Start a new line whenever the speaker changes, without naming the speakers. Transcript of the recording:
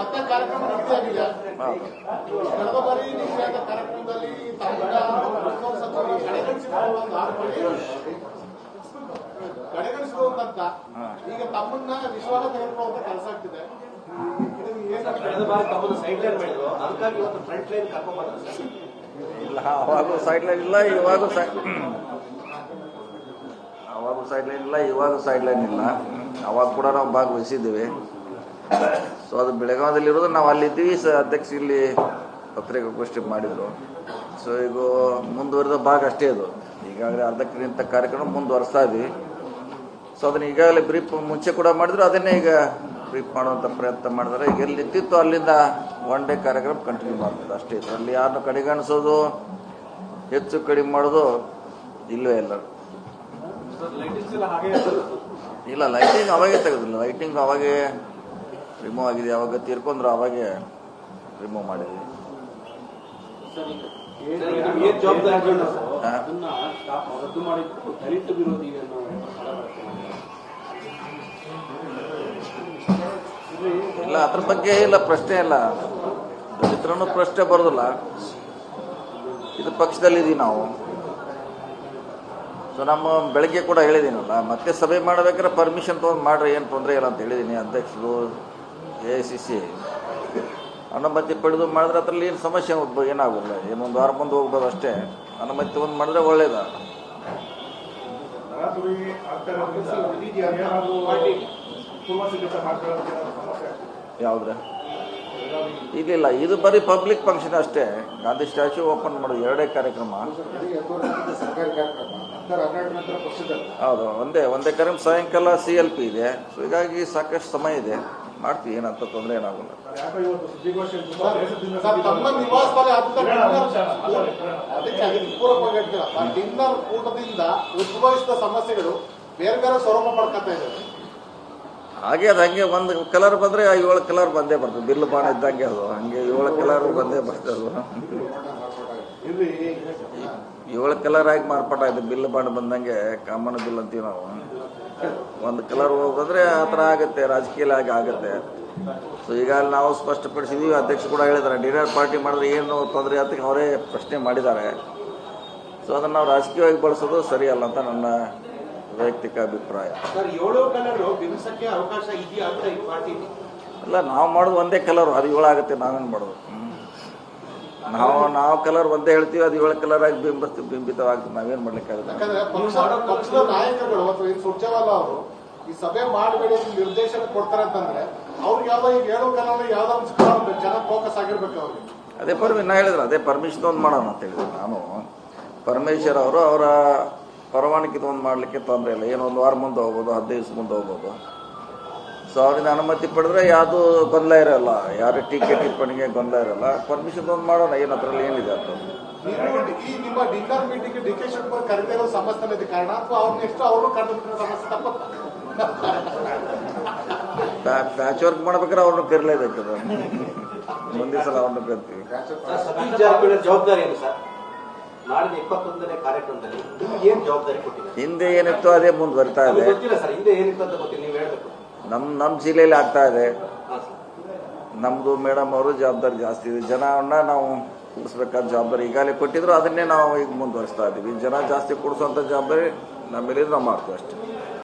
ಮತ್ತೆ ಕಾರ್ಯಕ್ರಮ
ಹೌದು
ಕಳೆದ ಬಾರಿ ನಿಗದಿಯಾದ ಕಾರ್ಯಕ್ರಮದಲ್ಲಿ ತಮ್ಮನ್ನ ವಿಶ್ವಾಸವನ್ನು ಕಡೆಗಣಿಸಿಕೊಳ್ಳುವ ಕಡೆಗಣಿಸಿರುವಂತ ಈಗ ತಮ್ಮನ್ನ ವಿಶ್ವಾಸ ತೆಗೆದುಕೊಳ್ಳುವಂತ ಕೆಲಸ ಆಗ್ತಿದೆ.
ಕಳೆದ ಬಾರಿ ತಮ್ಮನ್ನು ಸೈಡ್ ಲೈನ್ ಮಾಡಿದ್ರು. ಅದಕ್ಕಾಗಿ ಇವತ್ತು ಫ್ರಂಟ್ ಲೈನ್ ಕರ್ಕೊಂಡ್ಬಂದ್ರೆ ಸರ್.
ಇಲ್ಲ ಅವಾಗೂ ಸೈಡ್ ಲೈನ್ ಇಲ್ಲ ಇವಾಗೂ ಸೈ ಅವಾಗೂ ಸೈಡ್ ಲೈನ್ ಇಲ್ಲ ಇವಾಗೂ ಸೈಡ್ ಲೈನ್ ಇಲ್ಲ. ಅವಾಗ ಕೂಡ ನಾವು ಭಾಗವಹಿಸಿದ್ದೀವಿ. ಸೊ ಅದು ಬೆಳಗಾವದಲ್ಲಿ ಇರೋದು ನಾವು ಅಲ್ಲಿದ್ದೀವಿ. ಸ ಅಧ್ಯಕ್ಷ ಇಲ್ಲಿ ಪತ್ರಿಕಾಗೋಷ್ಠಿ ಮಾಡಿದರು. ಸೊ ಈಗ ಮುಂದುವರೆದ ಭಾಗ ಅಷ್ಟೇ ಅದು. ಈಗಾಗಲೇ ಅರ್ಧಕ್ಕೆ ನಿಂತ ಕಾರ್ಯಕ್ರಮ ಮುಂದುವರೆಸ್ತಾ ಇದ್ವಿ ಸೊ ಅದನ್ನ ಈಗಾಗಲೇ ಬ್ರೀಫ್ ಮುಂಚೆ ಕೂಡ ಮಾಡಿದ್ರು. ಅದನ್ನೇ ಈಗ ಬ್ರೀಫ್ ಮಾಡುವಂಥ ಪ್ರಯತ್ನ ಮಾಡಿದ್ರೆ ಈಗ ಎಲ್ಲಿ ನಿಂತಿತ್ತು ಅಲ್ಲಿಂದ ಒನ್ ಡೇ ಕಾರ್ಯಕ್ರಮ ಕಂಟಿನ್ಯೂ ಮಾಡ್ತದೆ ಅಷ್ಟೇ. ಅಲ್ಲಿ ಯಾರನ್ನು ಕಡೆಗಣಿಸೋದು ಹೆಚ್ಚು ಕಡಿಮೆ ಮಾಡೋದು ಇಲ್ಲವೇ ಇಲ್ಲ. ಇಲ್ಲ ಲೈಟಿಂಗ್ ಅವಾಗೇ ತೆಗೆದಿಲ್ಲ. ಲೈಟಿಂಗ್ ಅವಾಗೇ ರಿಮೂವ್ ಆಗಿದೆ. ಯಾವಾಗ ತೀರ್ಕೊಂಡ್ರು ಅವಾಗೆ ರಿಮೂವ್ ಮಾಡಿದ್ವಿ. ಇಲ್ಲ ಅದ್ರ ಬಗ್ಗೆ ಇಲ್ಲ ಪ್ರಶ್ನೆ ಇಲ್ಲ. ದಲಿತರನ್ನು ಪ್ರಶ್ನೆ ಬರೋದಿಲ್ಲ. ಇದು ಪಕ್ಷದಲ್ಲಿದ್ದೀವಿ ನಾವು. ಸೊ ನಮ್ಮ ಬೆಳಗ್ಗೆ ಕೂಡ ಹೇಳಿದ್ದೀನಲ್ಲ ಮತ್ತೆ ಸಭೆ ಮಾಡಬೇಕಾದ್ರೆ ಪರ್ಮಿಷನ್ ತೊಗೊಂಡು ಮಾಡ್ರಿ ಏನು ತೊಂದರೆ ಇಲ್ಲ ಅಂತ ಹೇಳಿದ್ದೀನಿ ಅಧ್ಯಕ್ಷರು ಎ ಸಿ ಸಿ. ಅನುಮತಿ ಪಡೆದು ಮಾಡಿದ್ರೆ ಅದ್ರಲ್ಲಿ ಏನು ಸಮಸ್ಯೆ ಏನಾಗಲ್ಲ ಏನೊಂದು ವಾರ ಮುಂದೆ ಹೋಗ್ಬೋದು ಅಷ್ಟೇ. ಅನುಮತಿ ಒಂದು ಮಾಡಿದ್ರೆ ಒಳ್ಳೇದ. ಯಾವುದ್ರ? ಇಲ್ಲಿಲ್ಲ. ಇದು ಬರೀ ಪಬ್ಲಿಕ್ ಫಂಕ್ಷನ್ ಅಷ್ಟೇ. ಗಾಂಧಿ ಸ್ಟ್ಯಾಚು ಓಪನ್ ಮಾಡೋದು ಎರಡೇ ಕಾರ್ಯಕ್ರಮ. ಹೌದು. ಒಂದೇ ಒಂದೇ ಕಾರ್ಯಕ್ರಮ ಸಾಯಂಕಾಲ ಸಿ ಎಲ್ ಪಿ ಇದೆ. ಸೊ ಹೀಗಾಗಿ ಸಾಕಷ್ಟು ಸಮಯ ಇದೆ. ಮಾಡ್ತೀವಿ ಏನಂತ ತೊಂದರೆ ಏನಾಗಲ್ಲ.
ಉದ್ಭವಿಸಿದ ಸಮಸ್ಯೆಗಳು ಬೇರೆ ಬೇರೆ ಸ್ವರೂಪ ಪಡ್ಕೊತಾ ಇದ್ದಾವೆ
ಹಾಗೆ ಅದು ಹಂಗೆ ಒಂದು ಕಲರ್ ಬಂದರೆ ಏಳು ಕಲರ್ ಬಂದೇ ಬರ್ತದೆ. ಬಿಲ್ ಬಾಣ ಇದ್ದಂಗೆ ಅದು. ಹಂಗೆ ಏಳು ಕಲರ್ ಬಂದೇ ಬರ್ತದೆ ಏಳು ಕಲರ್ ಆಗಿ ಮಾರ್ಪಾಟ ಆಯ್ತು ಬಿಲ್ ಬಾಂಡ್ ಬಂದಂಗೆ ಕಾಮನ್ ಬಿಲ್ ಅಂತೀವಿ ನಾವು. ಒಂದು ಕಲರ್ ಹೋಗೋದ್ರೆ ಆ ಥರ ಆಗುತ್ತೆ ರಾಜಕೀಯ ಆಗಿ ಆಗುತ್ತೆ. ಸೊ ಈಗ ನಾವು ಸ್ಪಷ್ಟಪಡಿಸಿದ್ದೀವಿ ಅಧ್ಯಕ್ಷ ಕೂಡ ಹೇಳಿದ್ದಾರೆ ಡಿನರ್ ಪಾರ್ಟಿ ಮಾಡಿದ್ರೆ ಏನು ತೊಂದರೆ ಅಂತ ಅವರೇ ಪ್ರಶ್ನೆ ಮಾಡಿದ್ದಾರೆ. ಸೊ ಅದನ್ನು ನಾವು ರಾಜಕೀಯವಾಗಿ ಬಳಸೋದು ಸರಿಯಲ್ಲ ಅಂತ ನನ್ನ ವೈಯಕ್ತಿಕ ಅಭಿಪ್ರಾಯ. ಅಲ್ಲ ನಾವು ಮಾಡೋದು ಒಂದೇ ಕಲರು ಅದು ಏಳಾಗುತ್ತೆ ನಾವೇನು ಮಾಡೋದು. ನಾವು ನಾವು ಕಲರ್ ಒಂದೇ ಹೇಳ್ತೀವಿ ಅದು ಏಳು ಕಲರ್ ಆಗಿ ಬಿಂಬಿತವಾಗಿ ಬಿಂಬಿತವಾಗ್ತದೆ ನಾವೇನು
ಪಕ್ಷ ಪಕ್ಷದ ನಾಯಕರುಗಳು ಅಥವಾ ಈ ಸುರ್ಜೇವಾಲ ಅವರು ಈ ಸಭೆ ಮಾಡಬೇಡಿ ನಿರ್ದೇಶನ ಕೊಡ್ತಾರೆ ಅಂತಂದ್ರೆ ಅವ್ರಿಗೆ ಯಾವ್ದೋ ಈಗ ಏಳು ಕಲರ್ ಯಾವ್ದೋ ಒಂದು ಜನ ಫೋಕಸ್ ಆಗಿರ್ಬೇಕು ಅವ್ರಿಗೆ.
ಅದೇ ಪರ್ಮಿ ನಾ ಹೇಳಿದ್ರೆ ಅದೇ ಪರ್ಮಿಷನ್ ಒಂದು ಮಾಡೋಣ ಅಂತ ಹೇಳಿದ್ರು ನಾನು. ಪರಮೇಶ್ವರ್ ಅವರು ಅವರ ಪರವಾನಗಿ ಒಂದು ಮಾಡ್ಲಿಕ್ಕೆ ತೊಂದರೆ ಇಲ್ಲ. ಏನೋ ಒಂದು ವಾರ ಮುಂದೆ ಹೋಗ್ಬೋದು ಹದಿನೈದು ದಿವಸ ಮುಂದೆ ಹೋಗ್ಬೋದು. ಸೊ ಅವರಿಂದ ಅನುಮತಿ ಪಡೆದ್ರೆ ಯಾವುದು ಗೊಂದಲ ಇರಲ್ಲ. ಯಾರು ಟಿಕೆಟ್ ಟಿಪ್ಪಣಿಗೆ ಗೊಂದಲ ಇರಲ್ಲ. ಪರ್ಮಿಷನ್ ಒಂದು ಮಾಡೋಣ. ಏನು ಅದರಲ್ಲಿ ಏನಿದೆ ಅಂತ
ನೀವು ಈ ನಿಮ್ಮ dinner meeting D K Shivakumar ಕರಿತಿರೋ ಸಮಸ್ಯೆ ಇದೆ ಕಾರಣ. ಅಥವಾ ಅವ್ರು ನೆಕ್ಸ್ಟ್ ಅವರು ಕರೆದು ಬಿಟ್ಟಿರೋ ಸಮಸ್ಯೆ ತಪ್ಪತ್ತ
ಪ್ಯಾಚ್ ವರ್ಕ್ ಮಾಡ್ಬೇಕಾದ್ರೆ ಅವ್ರನ್ನ ಕರಿಲೇಬೇಕು ಅದು. ಮುಂದಿನ ಸಲ ಅವ್ರನ್ನ ಕರಿತೀವಿ.
ಜವಾಬ್ದಾರಿ ಏನು ಸರ್?
ಹಿಂದೆ ಏನಿತ್ತು ಅದೇ ಮುಂದುವರಿತಾ ಇದೆ. ನಮ್ಮ ನಮ್ಮ ಜಿಲ್ಲೆಯಲ್ಲಿ ಆಗ್ತಾ ಇದೆ. ನಮ್ಮದು ಮೇಡಮ್ ಅವರು ಜವಾಬ್ದಾರಿ ಜಾಸ್ತಿ ಇದೆ. ಜನವನ್ನ ನಾವು ಕೂಡಿಸ್ಬೇಕಾದ ಜವಾಬ್ದಾರಿ ಈಗಾಗಲೇ ಕೊಟ್ಟಿದ್ರು, ಅದನ್ನೇ ನಾವು ಈಗ ಮುಂದುವರಿಸ್ತಾ ಇದ್ದೀವಿ ಜನ ಜಾಸ್ತಿ ಕೂಡಿಸುವಂಥ ಜವಾಬ್ದಾರಿ ನಮ್ಮ ಮೇಲೆ ನಾವು ಮಾಡ್ತೀವಿ ಅಷ್ಟೇ.